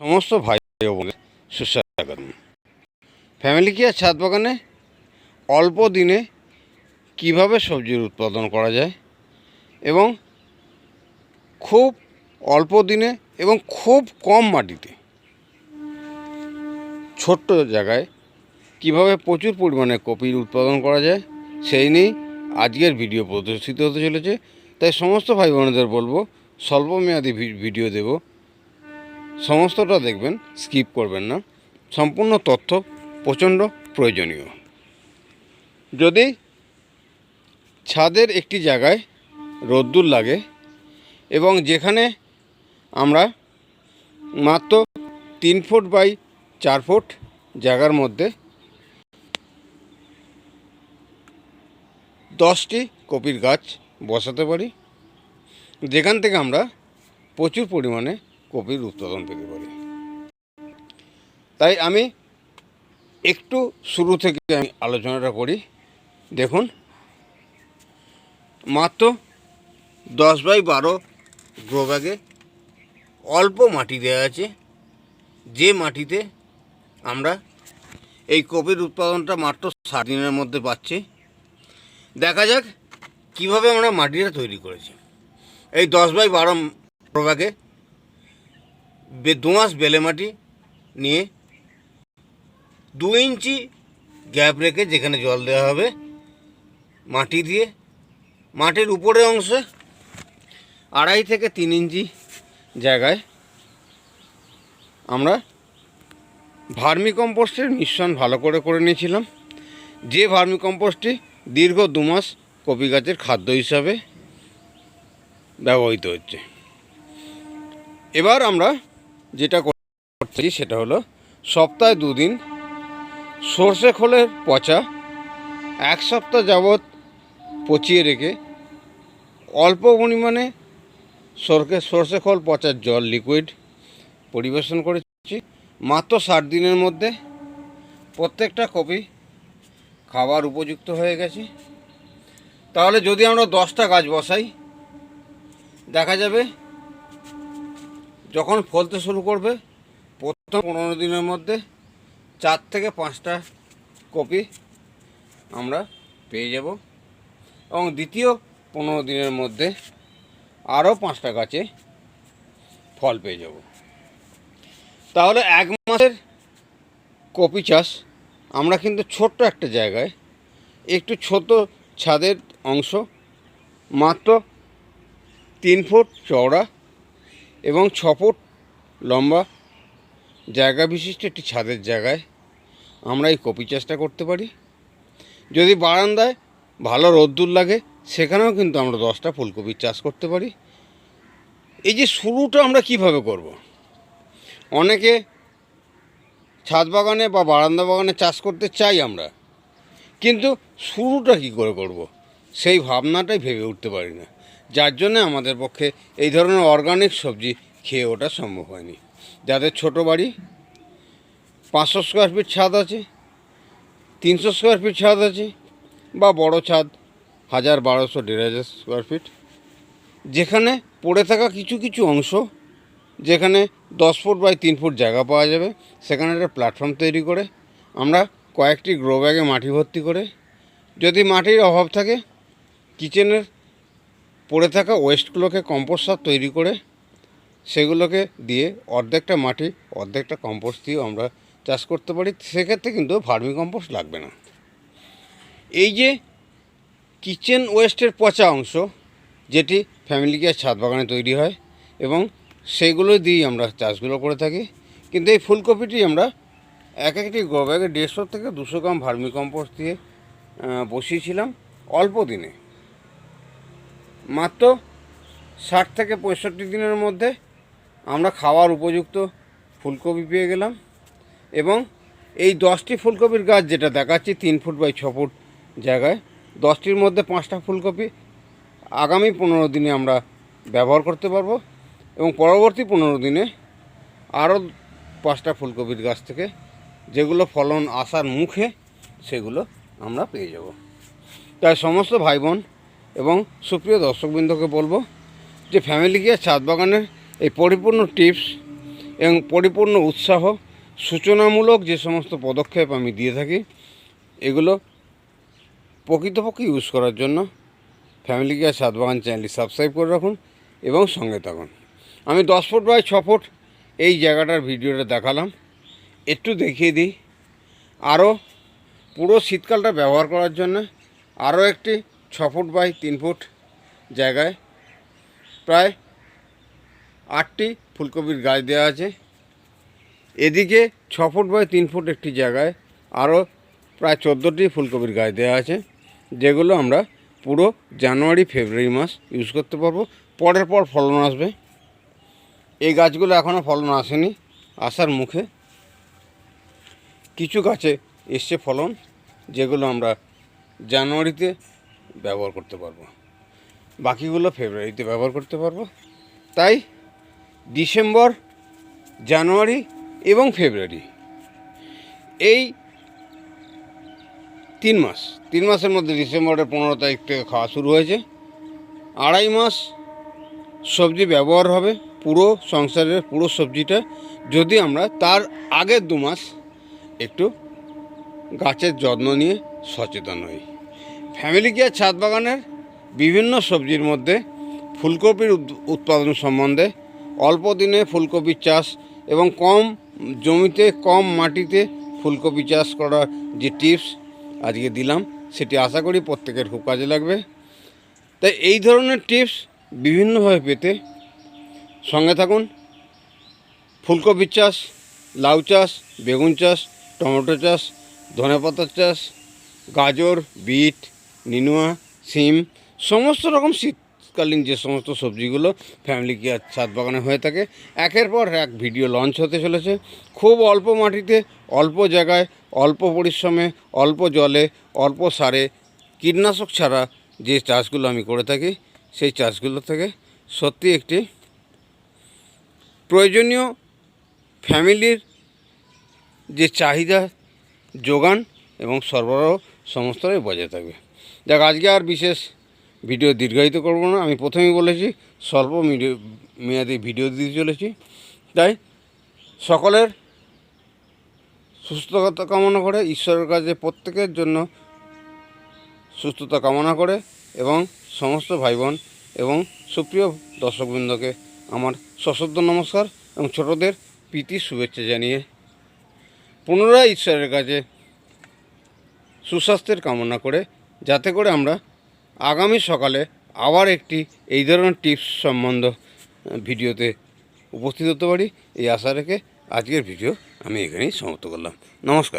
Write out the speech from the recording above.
সমস্ত ভাই ও বোনের সুস্বাগতম। ফ্যামিলি কেয়ার ছাদ বাগানে অল্প দিনে কীভাবে সবজির উৎপাদন করা যায় এবং খুব অল্প দিনে এবং খুব কম মাটিতে ছোট্ট জায়গায় কীভাবে প্রচুর পরিমাণে কপির উৎপাদন করা যায় সেই নিয়েই আজকের ভিডিও প্রদর্শিত হতে চলেছে। তাই সমস্ত ভাই বোনেদের বলব, স্বল্পমেয়াদী ভিডিও দেব। সমস্তটা দেখবেন স্কিপ করবেন না। সম্পূর্ণ তথ্য প্রচণ্ড প্রয়োজনীয়। যদি ছাদের একটি জায়গায় রোদ্দুর লাগে এবং যেখানে আমরা মাত্র তিন ফুট বাই চার ফুট জায়গার মধ্যে দশটি কপির গাছ বসাতে পারি, যেখান থেকে আমরা প্রচুর পরিমাণে কপির উৎপাদন পেতে পারি। তাই আমি একটু শুরু থেকে আমি আলোচনাটা করি। দেখুন, মাত্র দশ বাই বারো গ্রো ব্যাগে অল্প মাটি দেওয়া আছে। যে মাটিতে আমরা এই কপির উৎপাদনটা মাত্র সাত দিনের মধ্যে পাচ্ছি। দেখা যাক কীভাবে আমরা মাটিটা তৈরি করেছি। এই দশ বাই বারো বে- দোঁয়াশ বেলে মাটি নিয়ে দু ইঞ্চি গ্যাপ রেখে যেখানে জল দেওয়া হবে, মাটি দিয়ে, মাটির উপরের অংশে আড়াই থেকে তিন ইঞ্চি জায়গায় আমরা ভার্মি কম্পোস্টের মিশ্রণ ভালো করে করে নিয়েছিলাম। যে ভার্মি কম্পোস্টটি দীর্ঘ দু মাস কপি গাছের খাদ্য হিসাবে ব্যবহৃত হচ্ছে। এবার আমরা যেটা করছি সেটা হলো সপ্তাহে দুদিন সর্ষে খোলের পচা, এক সপ্তাহ যাবৎ পচিয়ে রেখে অল্প পরিমাণে সরষে সর্ষে খোল পচার জল লিকুইড পরিবেশন করেছি। মাত্র ষাট দিনের মধ্যে প্রত্যেকটা কপি খাবার উপযুক্ত হয়ে গেছে। তাহলে যদি আমরা দশটা গাছ বসাই, দেখা যাবে যখন ফলতে শুরু করবে, প্রথম পনেরো দিনের মধ্যে চার থেকে পাঁচটা কপি আমরা পেয়ে যাব। এবং দ্বিতীয় পনেরো দিনের মধ্যে আরও পাঁচটা গাছে ফল পেয়ে যাব। তাহলে এক মাসের কপি চাষ আমরা কিন্তু ছোট্ট একটা জায়গায়, একটু ছোট ছাদের অংশ, মাত্র তিন ফুট চওড়া এবং ছ ফুট লম্বা জায়গা বিশিষ্ট একটি ছাদের জায়গায় আমরা এই কপি চাষটা করতে পারি যদি বারান্দায় ভালো রোদ্দুর লাগে, সেখানেও কিন্তু আমরা দশটা ফুলকপির চাষ করতে পারি এই যে শুরুটা আমরা কীভাবে করব। অনেকে ছাদ বাগানে বা বারান্দা বাগানে চাষ করতে চাই আমরা, কিন্তু শুরুটা কি করে করব। সেই ভাবনাটাই ভেবে উঠতে পারি না যার জন্য আমাদের পক্ষে এই ধরনের অর্গানিক সবজি খেয়ে ওঠা সম্ভব হয়নি। যাদের ছোট বাড়ি, পাঁচশো স্কোয়ার ফিট ছাদ আছে, তিনশো স্কোয়ার ফিট ছাদ আছে, বা বড় ছাদ, হাজার বারোশো, দেড় হাজার স্কোয়ার ফিট যেখানে পড়ে থাকা কিছু কিছু অংশ, যেখানে দশ ফুট বাই তিন ফুট জায়গা পাওয়া যাবে, সেখানে একটা প্ল্যাটফর্ম তৈরি করে, আমরা কয়েকটি গ্রো ব্যাগে মাটি ভর্তি করে, যদি মাটির অভাব থাকে কিচেনের পড়ে থাকা ওয়েস্টগুলোকে কম্পোস্ট সার তৈরি করে সেগুলোকে দিয়ে অর্ধেকটা মাটি, অর্ধেকটা কম্পোস্ট দিয়েও আমরা চাষ করতে পারি। সেক্ষেত্রে কিন্তু ভার্মি কম্পোস্ট লাগবে না। এই যে কিচেন ওয়েস্টের পচা অংশ, যেটি ফ্যামিলি কেয়ার ছাদ বাগানে তৈরি হয় এবং সেগুলো দিয়েই আমরা চাষগুলো করে থাকি, কিন্তু এই ফুলকপিটি আমরা এক একটি গ্রো দেড়শো থেকে দুশো গ্রাম ভার্মি কম্পোস্ট দিয়ে বসিয়েছিলাম অল্প দিনে। মাত্র ষাট থেকে পঁয়ষট্টি দিনের মধ্যে আমরা খাওয়ার উপযুক্ত ফুলকপি পেয়ে গেলাম এবং এই দশটি ফুলকপির গাছ যেটা দেখাচ্ছি, তিন ফুট বাই ছ ফুট জায়গায়, দশটির মধ্যে পাঁচটা ফুলকপি আগামী পনেরো দিনে আমরা ব্যবহার করতে পারব এবং পরবর্তী পনেরো দিনে আরও পাঁচটা ফুলকপির গাছ থেকে যেগুলো ফলন আসার মুখে সেগুলো আমরা পেয়ে যাব। তাই সমস্ত ভাই বোন এবং সুপ্রিয় দর্শকবৃন্দকে বলব যে ফ্যামিলি গিয়ে ছাদ বাগানের এই পরিপূর্ণ টিপস এবং পরিপূর্ণ উৎসাহ, সূচনামূলক যে সমস্ত পদক্ষেপ আমি দিয়ে থাকি, এগুলো প্রকৃতপক্ষে ইউজ করার জন্য ফ্যামিলি কেয়ার সাতবাগান চ্যানেলটি সাবস্ক্রাইব করে রাখুন এবং সঙ্গে থাকুন। আমি দশ ফুট বাই ছ ফুট এই জায়গাটার ভিডিওটা দেখালাম। একটু দেখিয়ে দিই। আরও পুরো শীতকালটা ব্যবহার করার জন্য আরও একটি ছ ফুট বাই তিন ফুট জায়গায়। প্রায় আটটি ফুলকপির গাছ দেওয়া আছে। এদিকে ছ ফুট বাই তিন ফুট একটি জায়গায় আরও প্রায় চোদ্দোটি ফুলকপির গাছ দেওয়া আছে, যেগুলো আমরা পুরো জানুয়ারি, ফেব্রুয়ারি মাস ইউজ করতে পারব। পরের পর ফলন আসবে। এই গাছগুলো এখনও ফলন আসেনি, আসার মুখে কিছু গাছে এসছে ফলন, যেগুলো আমরা জানুয়ারিতে ব্যবহার করতে পারব। বাকিগুলো ফেব্রুয়ারিতে ব্যবহার করতে পারব। তাই ডিসেম্বর জানুয়ারি এবং ফেব্রুয়ারি এই তিন মাস, তিন মাসের মধ্যে ডিসেম্বরের পনেরো তারিখ থেকে খাওয়া শুরু হয়েছে। আড়াই মাস সবজি ব্যবহার হবে, পুরো সংসারের পুরো সবজিটা, যদি আমরা তার আগের দু মাস একটু গাছের যত্ন নিয়ে সচেতন হই। ফ্যামিলি কেয়ার ছাদ বাগানের বিভিন্ন সবজির মধ্যে ফুলকপির উৎপাদন সম্বন্ধে অল্প দিনে ফুলকপির চাষ এবং কম জমিতে, কম মাটিতে ফুলকপি চাষ করার যে টিপস আজকে দিলাম, সেটি আশা করি প্রত্যেকের খুব কাজে লাগবে। তাই এই ধরনের টিপস বিভিন্নভাবে পেতে সঙ্গে থাকুন। ফুলকপির চাষ, লাউ চাষ, বেগুন চাষ, টমেটো চাষ ধনেপাতার চাষ, গাজর, বিট নিনুয়া, সিম, সমস্ত রকম শীতকালীন যে সমস্ত সবজিগুলো ফ্যামিলি কেয়ার ছাদ বাগানে হয়ে থাকে। একের পর এক ভিডিও লঞ্চ হতে চলেছে। খুব অল্প মাটিতে, অল্প জায়গায়, অল্প পরিশ্রমে, অল্প জলে, অল্প সারে কীটনাশক ছাড়া যে চাষগুলো আমি করে থাকি, সেই চাষগুলো থেকে সত্যি একটি প্রয়োজনীয় ফ্যামিলির যে চাহিদা, যোগান এবং সরবরাহ সমস্তটাই বজায় থাকবে। দেখ, আজকে আর বিশেষ ভিডিও দীর্ঘায়িত করব না। আমি প্রথমেই বলেছি, স্বল্প মেয়াদি ভিডিও দিতে চলেছি। তাই সকলের সুস্থতা কামনা করে, ঈশ্বরের কাছে প্রত্যেকের জন্য সুস্থতা কামনা করে এবং সমস্ত ভাই বোন এবং সুপ্রিয় দর্শকবৃন্দকে আমার সশ্রদ্ধ নমস্কার এবং ছোটদের প্রীতি শুভেচ্ছা জানিয়ে পুনরায় ঈশ্বরের কাছে সুস্বাস্থ্যের কামনা করে যাতে করে আমরা আগামী সকালে আবার একটি এই ধরনের টিপস সম্বন্ধ ভিডিওতে উপস্থিত হতে পারি। এই আশা রেখে আজকের ভিডিও আমি এখানেই সমাপ্ত করলাম। নমস্কার।